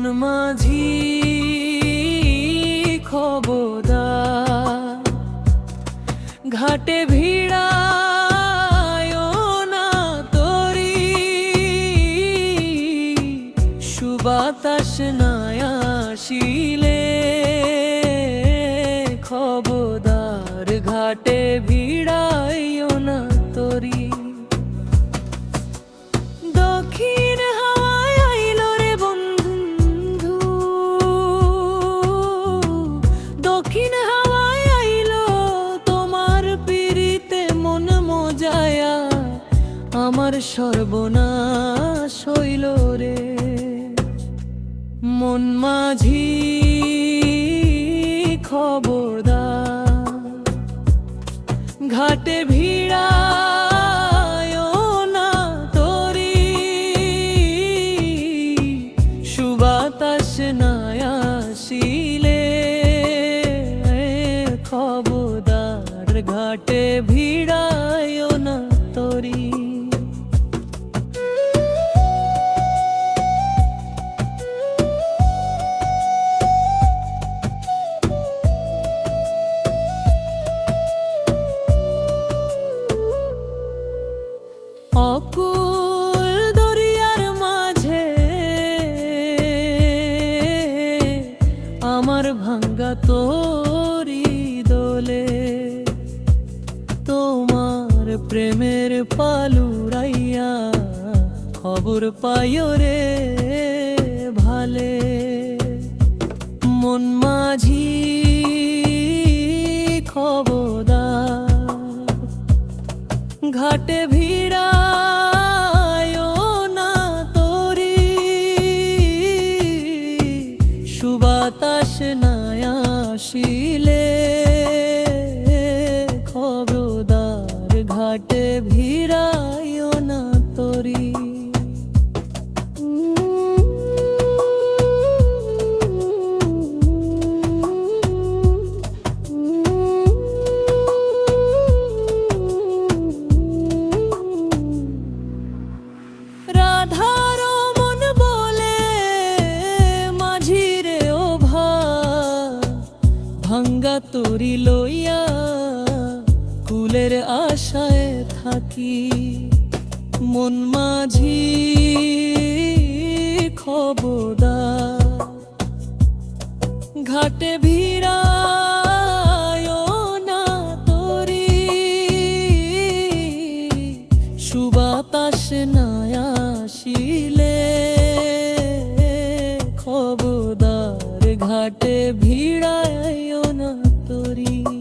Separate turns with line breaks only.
জীবন মাঝি খবদা ঘাটে ভিড়া বাতাস না আসিলে। খবদার ঘাটে ভিড় সর্বনাশ হইল রে। মন মাঝি খবরদার তোরি দোলে তোমার প্রেমের পালুরাইয়া খবর পাইও রে ভালে। মন মাঝি খবরদার ঘাটে ভিড়ায় সুবাতাস নাই আসিলে খবরদার ঘাটে ভিড়ায় তরি লইয়া কুলের আশায় থাকি। মন মাঝি খবরদার। ঘাটে না তরি। সুবাতাস নাই আসিলে খবরদার। ঘাটে ভিড়ায় না responsibility.